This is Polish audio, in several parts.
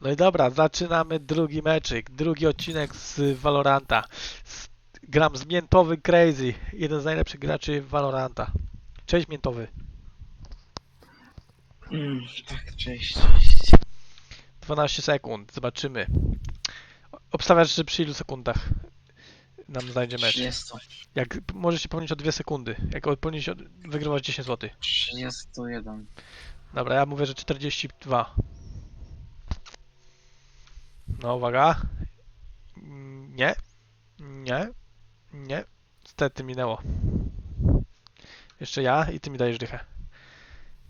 No i dobra, zaczynamy drugi meczyk, drugi odcinek z Valoranta. Gram z Miętowy Crazy, jeden z najlepszych graczy Valoranta. Cześć Miętowy. Mm, tak, cześć, cześć. 12 sekund, zobaczymy. Obstawiasz, że przy ilu sekundach nam znajdzie mecz? 30, Jak możesz się pomylić o 2 sekundy. Jak o- wygrywasz 10 zł. 31. Dobra, ja mówię, że 42. No, uwaga. Nie. Nie. Nie. Niestety minęło. Jeszcze ja i ty mi dajesz dychę.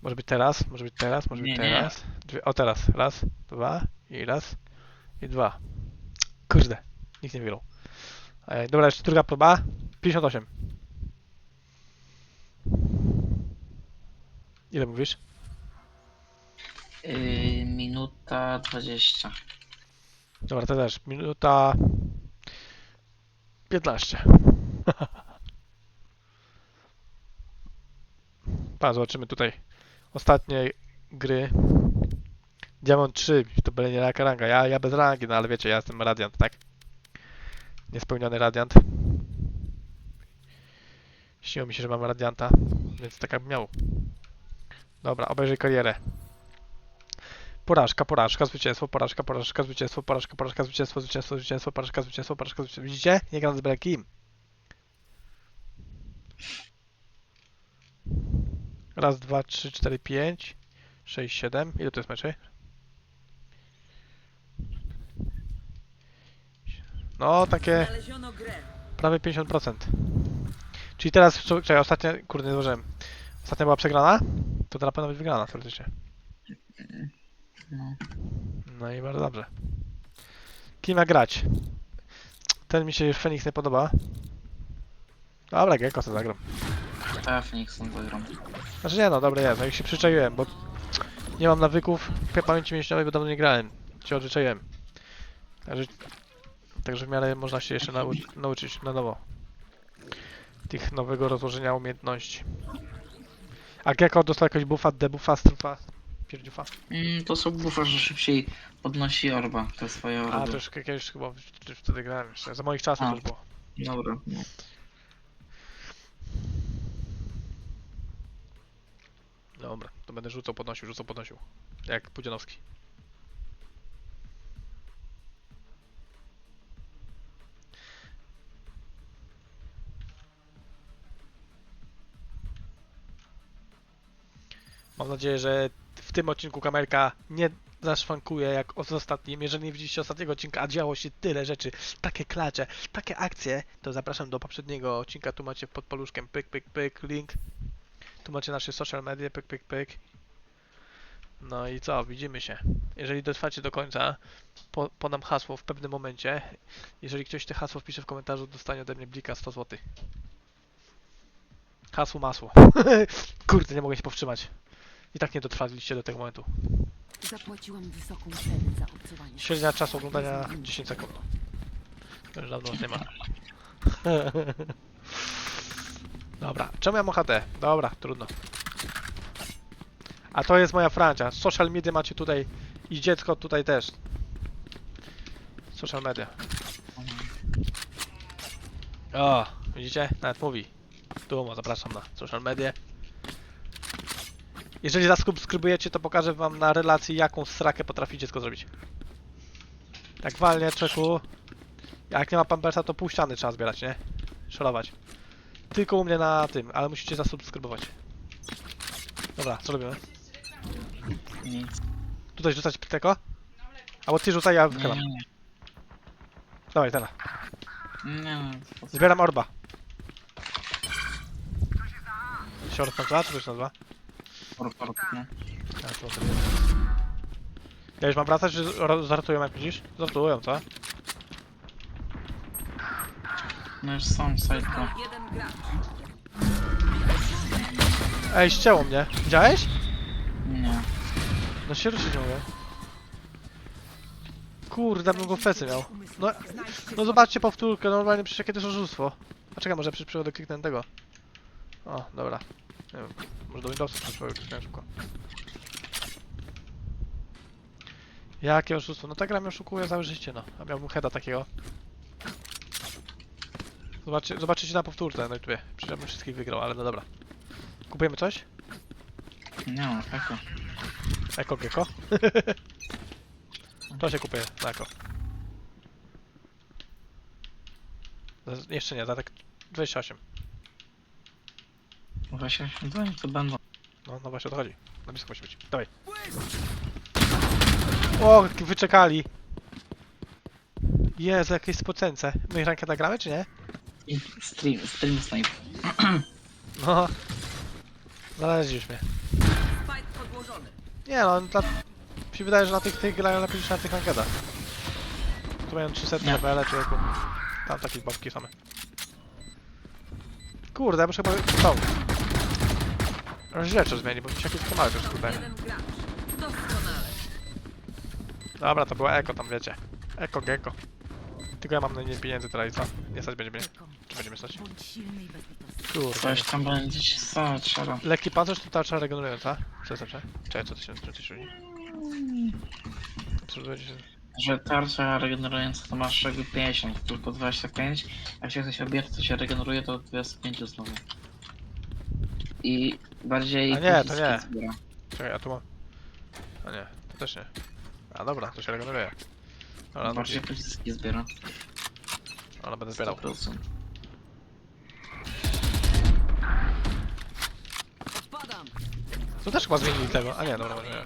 Może być teraz, może być teraz, może być Nie, nie. teraz. Dwie, o teraz. Raz, dwa i raz i dwa. Kurde, nikt nie wygrał. Ej, dobra, jeszcze druga próba. 58. Ile mówisz? Yy, minuta 20. Dobra, to też. Minuta 15. Pa, zobaczymy tutaj ostatnie gry. Diamond 3, to będzie nie jaka ranga. Ja, ja bez rangi, no ale wiecie, ja jestem Radiant, tak? Niespełniony Radiant. Śniło mi się, że mam Radianta, więc tak jakbym miał. Dobra, obejrzyj karierę. Porażka, porażka, zwycięstwo, porażka, porażka, zwycięstwo, porażka, porażka, zwycięstwo, zwycięstwo, zwycięstwo, porażka, zwycięstwo, porażka, zwycięstwo. Widzicie? Nie gram z byle kim. Raz, dwa, trzy, cztery, pięć, sześć, siedem. Ile to jest meczy? No, takie prawie 50%. Czyli teraz, czekaj, ostatnia, kurde, nie złożyłem. Ostatnia była przegrana? To teraz powinna być wygrana, teoretycznie. No. No i bardzo dobrze. Kim ma grać? Ten mi się Fenix nie podoba. Dobra, Gecko co zagram. Ta Phoenixem zagram. Znaczy nie no, dobre jest, no już się przyczaiłem, bo nie mam nawyków p- pamięci mięśniowej, bo dawno nie grałem. Się odzwyczaiłem. Także, także w miarę można się jeszcze nau nauczyć na nowo. Tych nowego rozłożenia umiejętności. A Gecko dostał jakiegoś buffa, debuffa, strufa, pierdziufa? Mm, to są buffa, że szybciej podnosi orba, te swoje orby. A, to już jakiegoś chyba w- wtedy grałem jeszcze. Za moich czasów A. już było. Dobra, no. Dobra, to będę rzucał, podnosił, rzucał, podnosił. Jak Pudzianowski. Mam nadzieję, że tym odcinku kamerka nie zaszwankuje jak z ostatnim. Jeżeli nie widzieliście ostatniego odcinka, a działo się tyle rzeczy, takie klacze, takie akcje, to zapraszam do poprzedniego odcinka. Tu macie pod paluszkiem pyk, pyk, pyk, link. Tu macie nasze social media, pyk, pyk, pyk. No i co, widzimy się. Jeżeli dotrwacie do końca, po, podam hasło w pewnym momencie. Jeżeli ktoś te hasło wpisze w komentarzu, dostanie ode mnie blika 100 zł. Hasło masło. Kurde, nie mogę się powstrzymać. I tak nie dotrwaliście do tego momentu. Zapłaciłam wysoką cenę za obcowanie. Średnia czasu oglądania 10 sekund. To już dawno nie ma. Dobra, czemu ja mam HT? Dobra, trudno. A to jest moja Francia. Social media macie tutaj i dziecko tutaj też. Social media. O, widzicie? Nawet mówi. Tu zapraszam na social media. Jeżeli zasubskrybujecie, to pokażę wam na relacji, jaką srakę potrafi dziecko zrobić. Jak walnie czeku. Jak nie ma pampersa, to pół ściany trzeba zbierać, nie? Szorować. Tylko u mnie na tym, ale musicie zasubskrybować. Dobra, co robimy? Nic. Tutaj rzucać tego? Albo ty rzucaj, ja wychylam. nie, Dawaj, teraz. nie. Co? Zbieram orba. Short nazywa, czy to się nazywa? No. Ja, to nie. Ja już mam wracać, czy ro- żartują jak widzisz? Żartują, co? No już są Jeden gracz. Ej, ścięło mnie. Widziałeś? Nie. No się ruszyć nie mogę. Kurde, bym go w plecy miał. No, no zobaczcie powtórkę, normalnie przecież jakie to jest oszustwo. A czekaj, może przy przychodę kliknę tego. O, dobra. Nie wiem, może do Windowsa przyszło kliknę szybko. Jakie oszustwo? No ta gra mnie oszukuje całe życie, no. A miałbym heada takiego. Zobaczy, zobaczycie na powtórce na YouTubie. Przecież bym wszystkich wygrał, ale no dobra. Kupujemy coś? Nie no, eko. Eko Gecko? to się kupuje, na Eko. Za- Jeszcze nie, za tak 28. Właśnie, to oni to będą. No, no właśnie o to chodzi. Na blisko musi być. Dawaj. O, wyczekali. Jezu, jakieś spocence. I rankę nagramy, czy nie? Stream, stream snipe. No. Znaleźliśmy. Podłożony. Nie no, dla... mi się wydaje, że na tych, tych grają lepiej niż na tych rankedach. Tu mają 300 Nie. HPL, człowieku. Tam takie babki same. Kurde, ja muszę chyba... tą. Rzeczy zmieni, bo mi się jakieś małe też. Doskonale. Dobra, to była eko tam, wiecie. Eko, gecko. Tylko ja mam na nie pieniędzy teraz i co? Nie stać będzie mnie. Czy będziemy stać? Kurde. Coś tam będzie się stało, trzeba. Lekki pancerz to tarcza regenerująca. Co jest lepsze? Czekaj, co to się, co to się to. Że tarcza regenerująca to masz jakby 50, tylko 25. Jak się coś obiera, to się regeneruje, to 25 znowu. I bardziej... A nie, to pociski nie. zbiera. Czekaj, a tu mam... A nie, to też nie. A dobra, to się regeneruje. Dobra, no, Bardziej pociski zbiera. ale będę zbierał. 100%. Odpadam. Tu też chyba zmienili tego. A nie, dobra, może nie.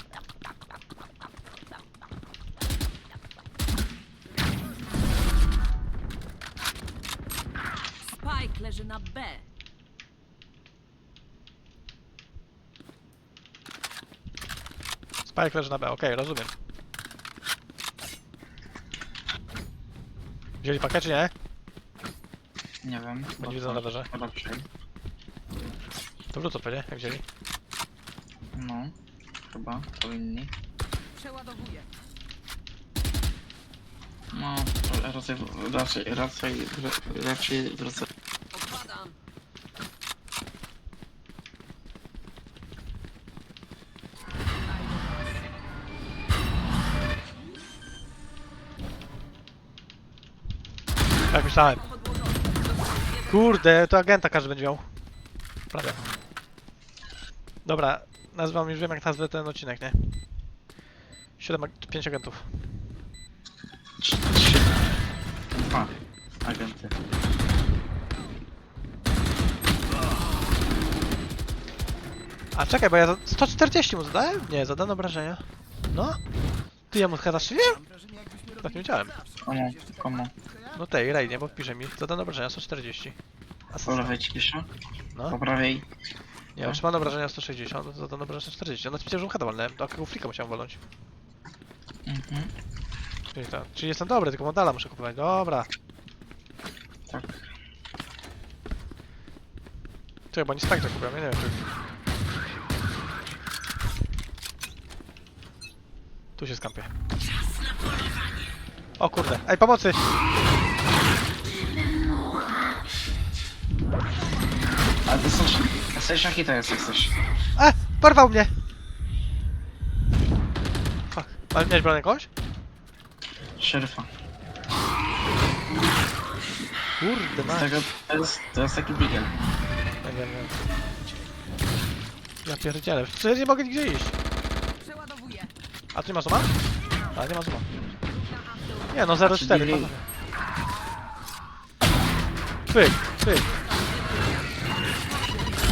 Spike leży na B. Spike leży na B, okej, rozumiem. Wzięli pakiet czy nie? Nie wiem. Bo nie widzę na radarze. Raczej. To wrócą pewnie, jak wzięli. No. Chyba, powinni. Przeładowuję. No, raczej, raczej, raczej, raczej wraca. Myślałem. Kurde, to agenta każdy będzie miał. Prawie. Dobra, nazwam już wiem jak nazwę ten odcinek, nie? 7, 5 agentów. Trzy, trzy. Dwa. Agenty. A czekaj, bo ja za 140 mu zadałem? Nie, zadano obrażenia. No? Ty jemu chyba strzeliłem? Tak nie wiedziałem. Komu? Komu? No tej, Rej, nie, bo pisze mi. Zadano obrażenia 140. Po Asysta. lewej ci pisze? No. Po prawej? Nie, otrzymano obrażenia 160, to zadano obrażenia 140. Ona że heada walnąłem, do jakiego flika musiałem walnąć. Mhm. Czyli, to, czyli jestem dobry, tylko modala muszę kupować. Dobra. Tak. Czekaj, bo nie tak, że kupiłem, ja nie wiem. Czy... Tu się skampię. O kurde, ej pomocy! Ale to są... Session to jest jak coś. E! Porwał mnie! Fuck. Ale miałeś broń jakąś? Szeryfa. Kurde, Z ma. tego, to, jest, to jest taki digel. Nie wiem, nie wiem. Ja pierdzielę, przecież nie mogę nigdzie iść. Przeładowuję. A tu nie ma zuma? A, nie ma zuma. Nie no, 0,4. Czyli- panowie. Pyk, pyk.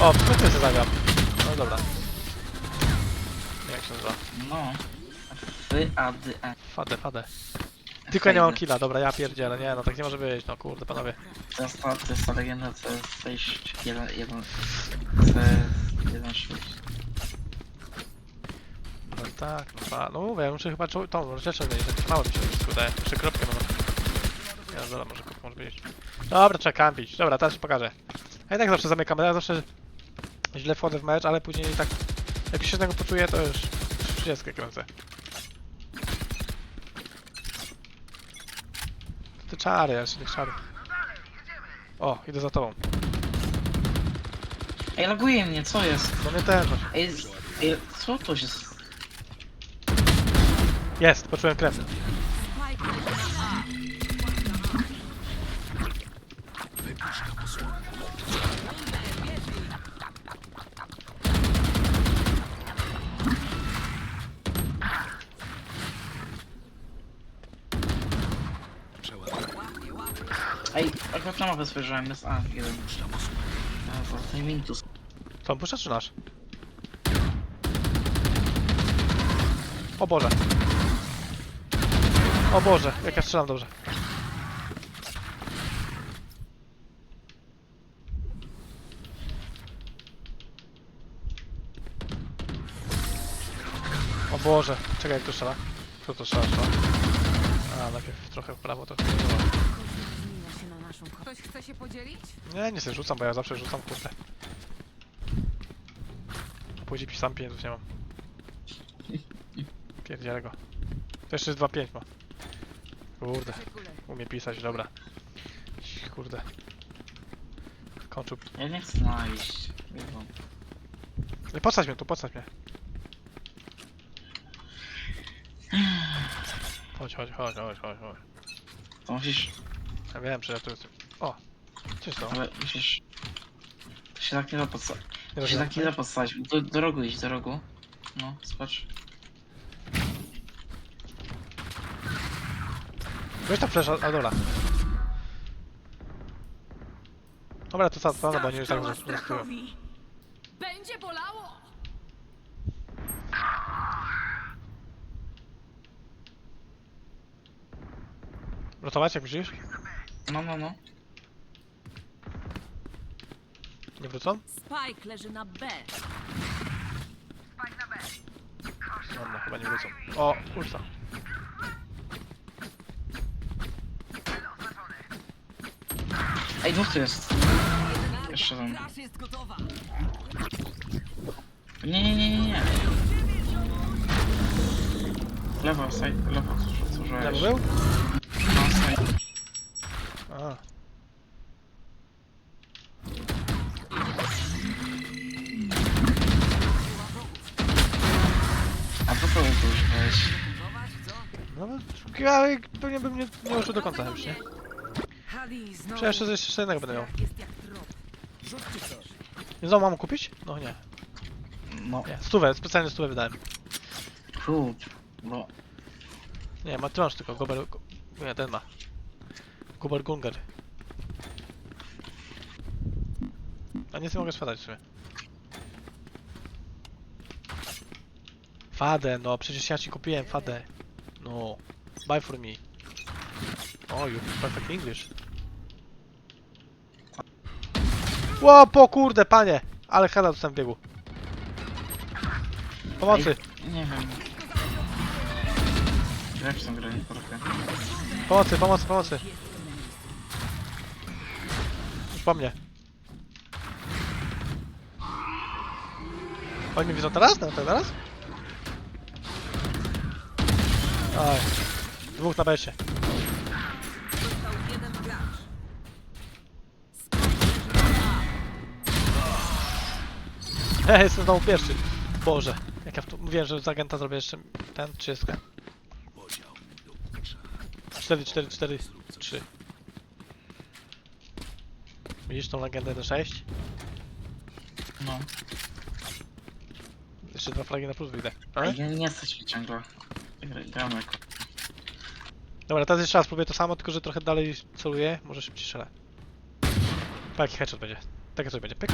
O, pyk sobie zagram. No dobra. Nie, Jak się nazywa? No. F, A, D, E. Fadę, fadę. Tylko ja nie mam killa, dobra, ja pierdzielę, nie no, tak nie może być, no kurde, panowie. To jest ta, to jest ta legenda, co jest 6, 1, 1, co jest 1, 6. No tak, no tak, no mówię, ja muszę chyba czu- tą rzeczą mieć, jakieś małe mi się wszystko wydaje. Jeszcze kropkę mam. Ja dobra, może być. Dobra, trzeba kampić, dobra, teraz ci pokażę. Ja i tak zawsze zamykam, ja zawsze źle wchodzę w mecz, ale później tak, jak się z tego poczuję, to już 30 kręcę. Te czary, ja jeszcze tych czarów. O, idę za tobą. Ej, laguje mnie, co jest? No mnie też. Ej, z- ej co to jest? Jest, poczułem krew. Na mapę spojrzałem, jest A, jeden. A, to ten Mintus. To on puszcza czy nasz? O Boże. O Boże, jak ja strzelam dobrze. O Boże, czekaj jak to strzela. Kto to strzela? strzela? A, najpierw trochę w prawo, trochę w lewo. Naszą. Ktoś chce się podzielić? Nie, nie sobie rzucam, bo ja zawsze rzucam, kurde. A później sam pieniędzów nie mam. Pierdzielę go. To jeszcze jest 2-5 ma. Kurde, Czekule. umie pisać, dobra. Kurde. Kończył. Ja nie chcę znaleźć. Wiem. Nie, postać mnie tu, postać mnie. Chodź, chodź, chodź, chodź, chodź, chodź. To musisz, Ja wiem, że ja tu jestem. O! Coś to. ale musisz... To się tak nie da podstać. To się tak nie da podstać. Do, do rogu idź, do rogu. No, spacz. Weź tam flash, a dobra. Dobra, to co, no bo nie już tak. Będzie bolało! Rotować jak myślisz? No, no, no. Nie wrócą? Spike leży na B. Dobra, chyba nie wrócą. O, kurwa. Ej, dwóch tu jest. Jeszcze tam. Nie, nie, nie, nie, nie. Lewo, side, lewo, co co Nie żałeś? był? No, side. Ale pewnie bym nie, nie użył do końca już, nie? Przecież jeszcze, jeszcze jednego będę miał. Coś. Nie znowu mam kupić? No nie. No, Nie, stówę, specjalnie stówę wydałem. kup. Bo Nie, ma ty masz tylko, Gober... Go- Nie, ten ma. Guber Gunger. A nie mogę sprzedać w sumie. Fadę, no przecież ja ci kupiłem fadę. No. Buy for me. Oh, you perfect English. Ło, po kurde, panie! Ale hada dostałem w biegu. Pomocy, nie wiem. Jak tą grę nie trochę. pomocy, pomocy, pomocy. Już po mnie. Oni mnie widzą teraz? No, teraz? Oj. Dwóch na besie. Został jeden gracz. Ja jestem znowu pierwszy. Boże. Jak ja w tu... mówiłem, że z agenta zrobię jeszcze ten 30. 4, 4, 4, 3. Widzisz tą legendę 1.6? No. Jeszcze dwa flagi na plus wyjdę. Ej, nie, nie stać mi ciągle. Gra- Gramy jako. Dobra, teraz jeszcze raz spróbuję to samo, tylko że trochę dalej celuję. Może szybciej strzelę. Pa, jaki headshot będzie. Takie coś będzie. Pyk.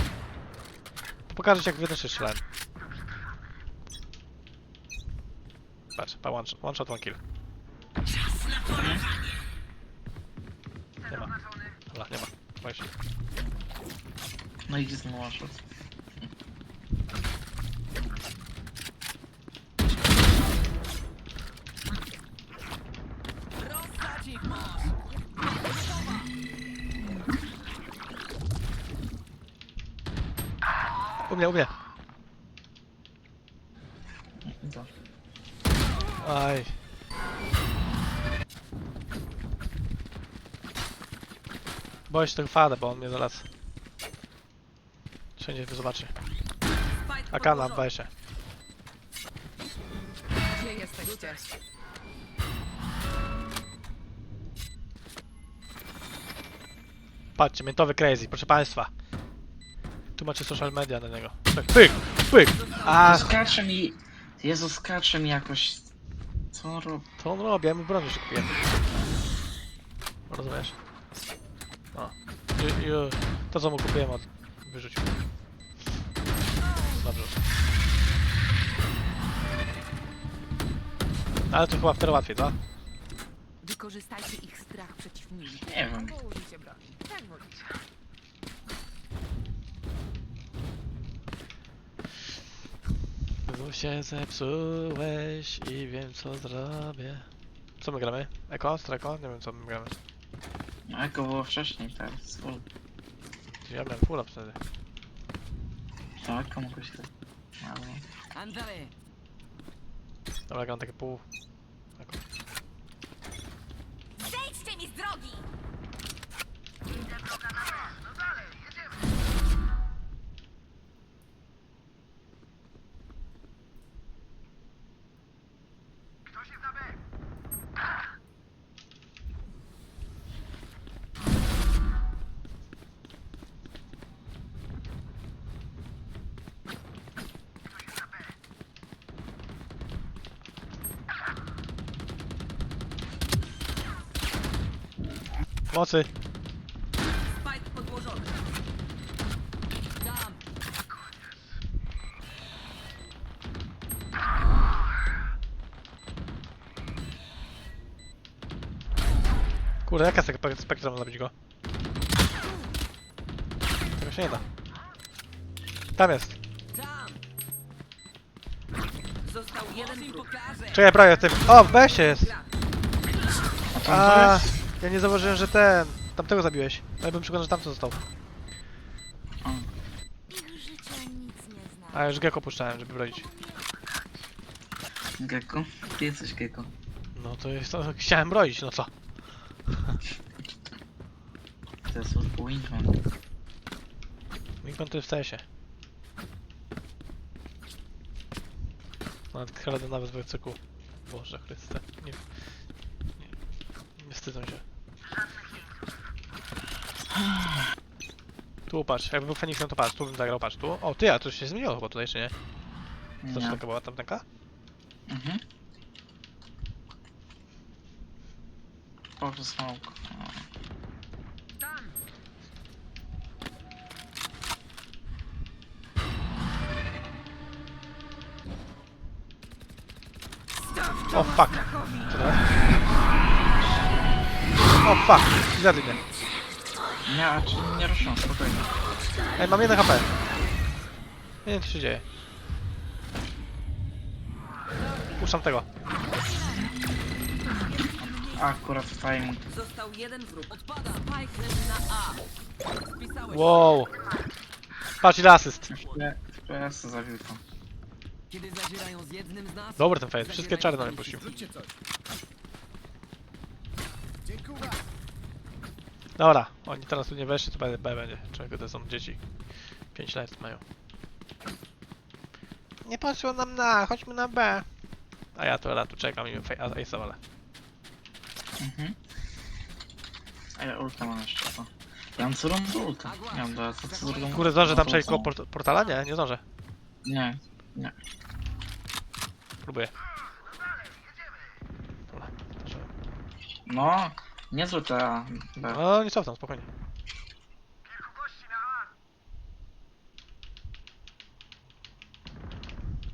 Pokażę ci jak wy też się strzelałem. Patrz, pa, one, shot- one shot, one kill. Nie ma. Dobra, nie ma. Boję. No i gdzie znowu masz rzut? U mnie, u mnie. Aj. Boję się tego fada, bo on mnie zaraz... Wszędzie to zobaczy. Akana, baj się. Gdzie jesteście? Patrzcie, miętowy crazy, proszę państwa. Tu macie social media na niego. Tak, pyk, pyk. A, skacze mi... Jezu, skacze mi jakoś... Co on robi? to on robi, ja mu bronię się kupię. Rozumiesz? O. I, i, to co mu kupiłem od... wyrzucił. Dobrze. Ale to chyba wtedy łatwiej, co? Wykorzystajcie ich strach przeciw nim. Nie wiem. Tak. Znów się zepsułeś i wiem co zrobię. Co my gramy? Eko? Streko? Nie wiem co my gramy. No, Eko było wcześniej, teraz jest full. Ja miałem full up wtedy. To Eko mogło się tak... Albo... Andale. Dobra, gram takie pół. Eko. Zejdźcie mi z drogi! Mocy! Spike podłożony. Tam. Kurde, jaka jest spektrum zabić go? Tego się nie da. Tam jest. Tam. Został jeden. Czekaj, prawie tym. O, w besie jest! A ja nie zauważyłem, że ten. Tamtego zabiłeś. No ja bym przekonany, że tamten został. A już gecko puszczałem, żeby bronić. Gecko? Ty jesteś Gecko. No to jest to. Chciałem bronić, no co? To jest Wingman. Wingman to jest w CS-ie. Nawet kradę nawet w cyku. Boże Chryste. Nie, nie, nie wstydzą się. Tu patrz, jakby był Feniksem to patrz, tu bym zagrał, patrz tu. O ty, a to się zmieniło chyba tutaj, czy nie? To Nie. taka była tamtenka? Mhm. Boże, smoke. O. Tam. O fuck! Co teraz? O fuck! Zjadli mnie. Nie, a czy nie ruszą, spokojnie. Ej, mam jeden HP. Nie wiem co się dzieje. Puszczam tego. Akurat timing. Został jeden wróg. Odpada. Spike leży na A. Spisałeś. Wow! Patrz ile asyst. FPS zabił to. Kiedy zadzierają z jednym z nas. Dobry ten fight, wszystkie czary na mnie puścił. Dobra, oni teraz tu nie weszli, to B B będzie. Czego to są dzieci? 5 lat mają. Nie poszło nam na, chodźmy na B. A ja to tu czekam i Ace'a walę. Mhm. A ja ulta mam jeszcze to. Ja mam co rundę ulta. Nie mam do co, co drugą. Kurde, zdążę tam no przejść koło port portala? Nie, nie zdążę. Nie. Próbuję. Dobra, No, niezły ta. B. No, nie cofnę, spokojnie.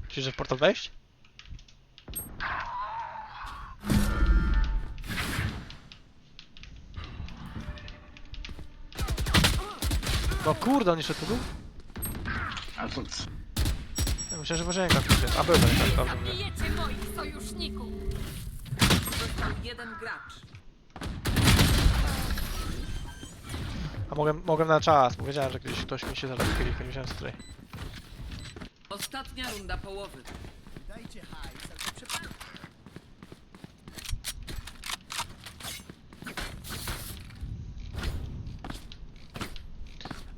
Myślisz, że w portal wejść? No kurde, on jeszcze tu był? A to c- Ja myślę, że może jęka tu jest. A był ten, tak, prawda mówię. Bijecie moich sojuszników. Został jeden gracz. A mogłem, mogłem na czas, bo wiedziałem, że kiedyś ktoś mi się zależy kielich, nie wiedziałem z której. Ostatnia runda połowy.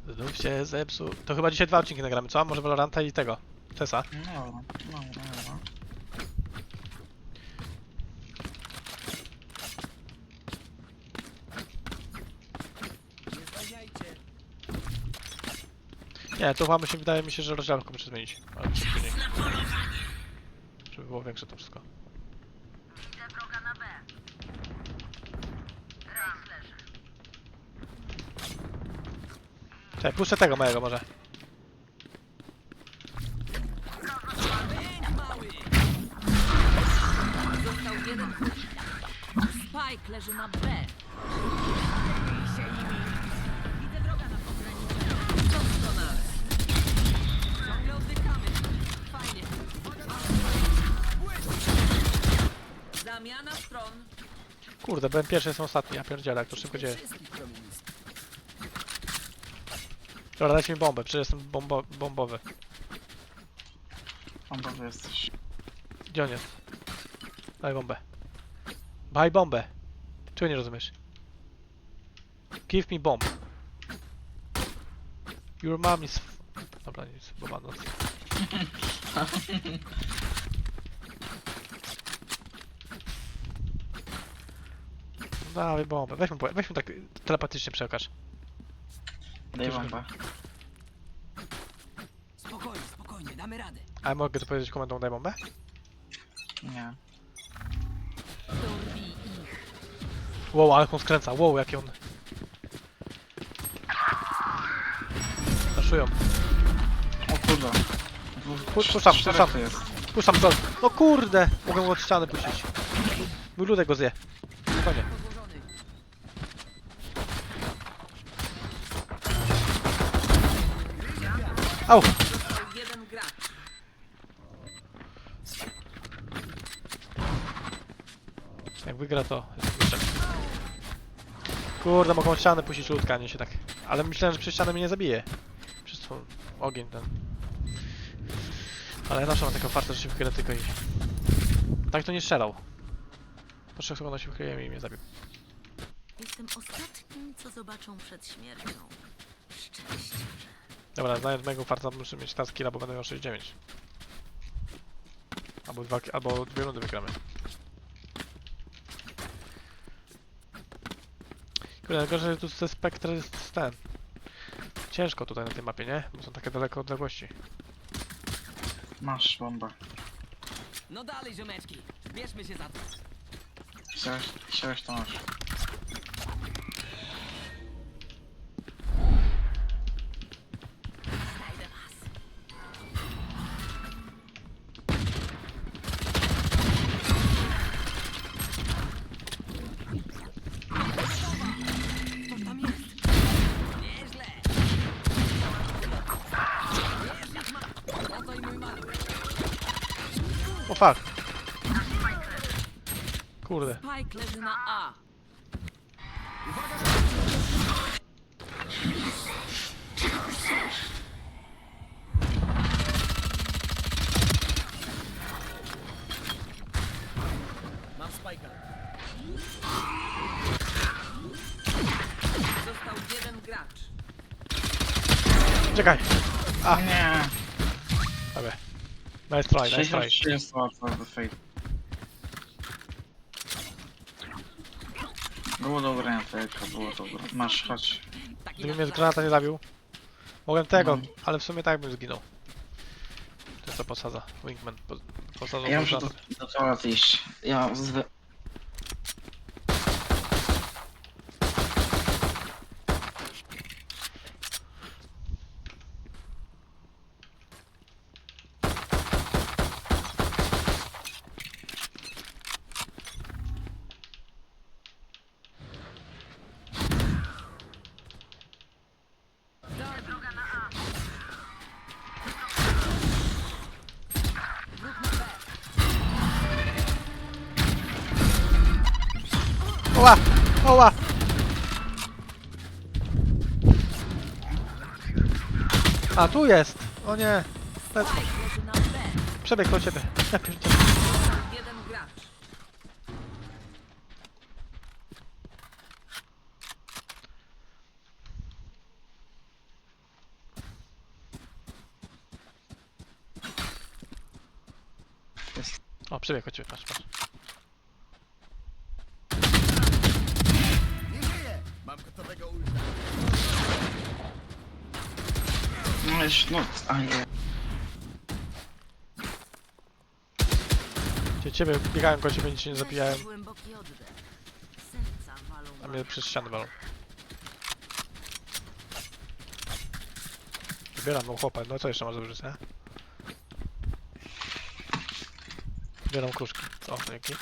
Znów się zepsuł. To chyba dzisiaj dwa odcinki nagramy, co? Może Valoranta i tego. Tesa. No, no, no, no. Nie, to chyba się wydaje mi się, że rozdziałkę muszę zmienić. Ale szybciej. Żeby było większe to wszystko. Czekaj, puszczę tego mojego może. Został jeden. Spike leży na B. Zamiana stron. Kurde, byłem pierwszy, jestem ostatni, ja pierdzielę, jak to szybko dzieje. Dobra, dajcie mi bombę, przecież jestem bombo bombowy. Bombowy jesteś. Gdzie on jest? Daj bombę. Daj bombę. Czego nie rozumiesz? Give me bomb. Your mom is... f- Dobra, nic, bo ma noc. Dawaj bombę, weź mu, po- weź mu tak telepatycznie przekaż. Daj bombę. Spokojnie, spokojnie, damy radę. A ja mogę to powiedzieć komendą daj bombę? Nie. Dorwij ich. Wow, ale on skręca, wow, jaki on... Zaszują. O kurde. Puszczam, puszczam. jest. Puszczam to. No kurde! Mogę mu od ściany puścić. Mój ludek go zje. Spokojnie. Au! Jak wygra to. Kurde, mogą od ściany puścić ludka, nie się tak. Ale myślałem, że przez ścianę mnie nie zabije. Przez ogień ten. Ale ja zawsze mam taką fartę, że się wychylę tylko i... Tak to nie strzelał. Po trzech sekundach się wychyliłem i mnie zabił. Jestem ostatnim, co zobaczą przed śmiercią. Szczęście. Dobra, znając mojego farta muszę mieć teraz killa, bo będę miał 69. Albo, dwa, albo dwie rundy wygramy. Kurde, tylko że tu te spektry jest ten. Ciężko tutaj na tej mapie, nie? Bo są takie daleko odległości. Masz bombę. No dalej, ziomeczki. Bierzmy się za to. Chciałeś, chciałeś to masz. Leży na A. Mam spajka. Został jeden gracz. Czekaj! A nie! Dobra. Nice try, nice try. 63 jest łatwo do fate. Było do grania tylko, było dobre. Masz, chodź. Gdyby mnie z granata nie zabił. Mogłem tego, Mhm. ale w sumie tak bym zginął. To to posadza. Wingman. Po, Ja muszę do, do toalety iść. Ja. Oła! Oła! A, tu jest! O nie! B. Przebieg do ciebie. Ja. O, przebieg ciebie, patrz, patrz. No już, no, a nie. Cie- Ciebie biegałem koło ciebie, nic się nie zabijałem, Weź Głęboki oddech. Serca walą. a mnie przez ścianę walą. Zbieram mu chłopa, no co jeszcze może użyć, nie? Zbieram kruszki. O, dzięki.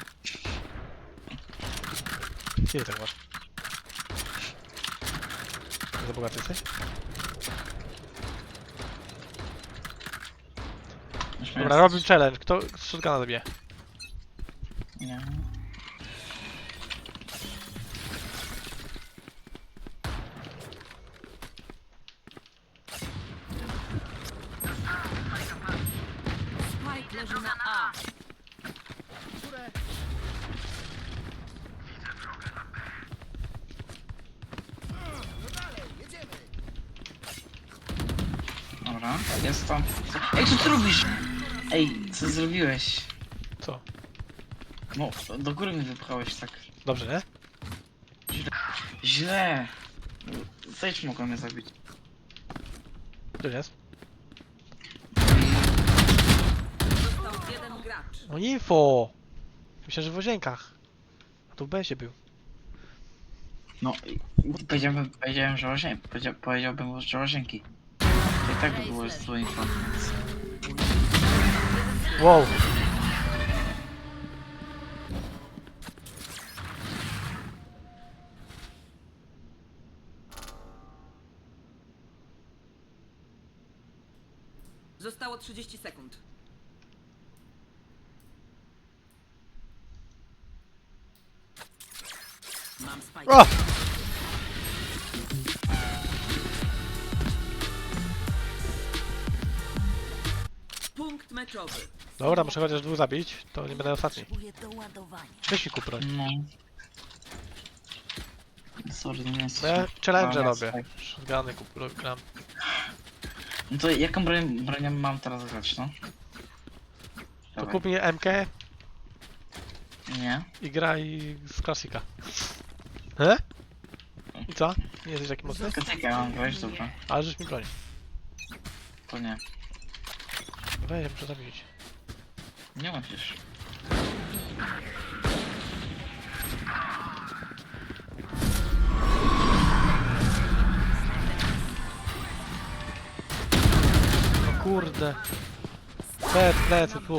Ile tak masz? Za bogaty jesteś? Dobra, robimy challenge. Kto z shotguna zabije? Wypchałeś tak. Dobrze, nie? Źle. Zejdź mogą mnie zabić. Tu jest. Został jeden gracz. No info! Myślę, że w łazienkach. A tu w besie był. No, i- powiedziałbym, powiedziałem, że łazien, powiedział, powiedziałbym, że łazienki. To i tak by było złą informacją. Wow! 30 sekund. Mam spike. O! Punkt meczowy. Dobra, muszę chociaż dwóch zabić, to nie będę ostatni. Potrzebuję doładowania. Weź mi kup broń. No. Sorry, nie wiem Bo ja challenge Dobra, robię. Shotguny kup, gram. No to jaką broń, bronią mam teraz grać, no? To Dawaj. kup mi MK Nie? i graj z klasika. He? I co? Nie jesteś taki mocny? Katyka mam grać, dobra. Ale żeś mi broń. To nie. Weź, ja muszę zabić. Nie musisz. No kurde. Plec, plecy, tu.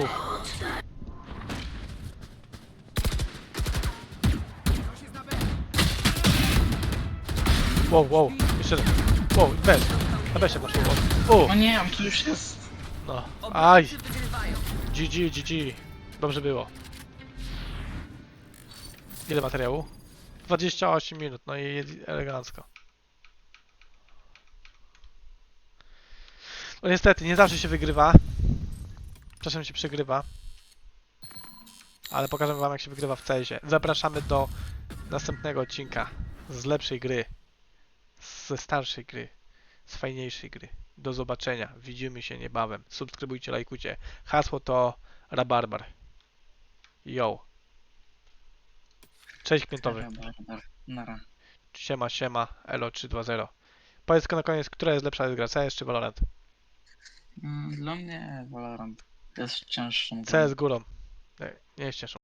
Wow, wow, jeszcze jeden. Wow, bez. Na besie masz wow. O nie, on tu już jest. no. Aj. GG, GG. Dobrze było. Ile materiału? 28 minut, no i elegancko. No niestety, nie zawsze się wygrywa. Czasem się przegrywa. Ale pokażemy wam jak się wygrywa w CS-ie. Zapraszamy do następnego odcinka z lepszej gry. Ze starszej gry. Z fajniejszej gry. Do zobaczenia. Widzimy się niebawem. Subskrybujcie, lajkujcie. Hasło to Rabarbar. Yo. Cześć. Nara. Siema, siema. Elo 320. Powiedz na koniec, która jest lepsza gra, CS czy Valorant? Mm, Dla mnie Valorant jest cięższą. CS górą. Nie, nie jest cięższą.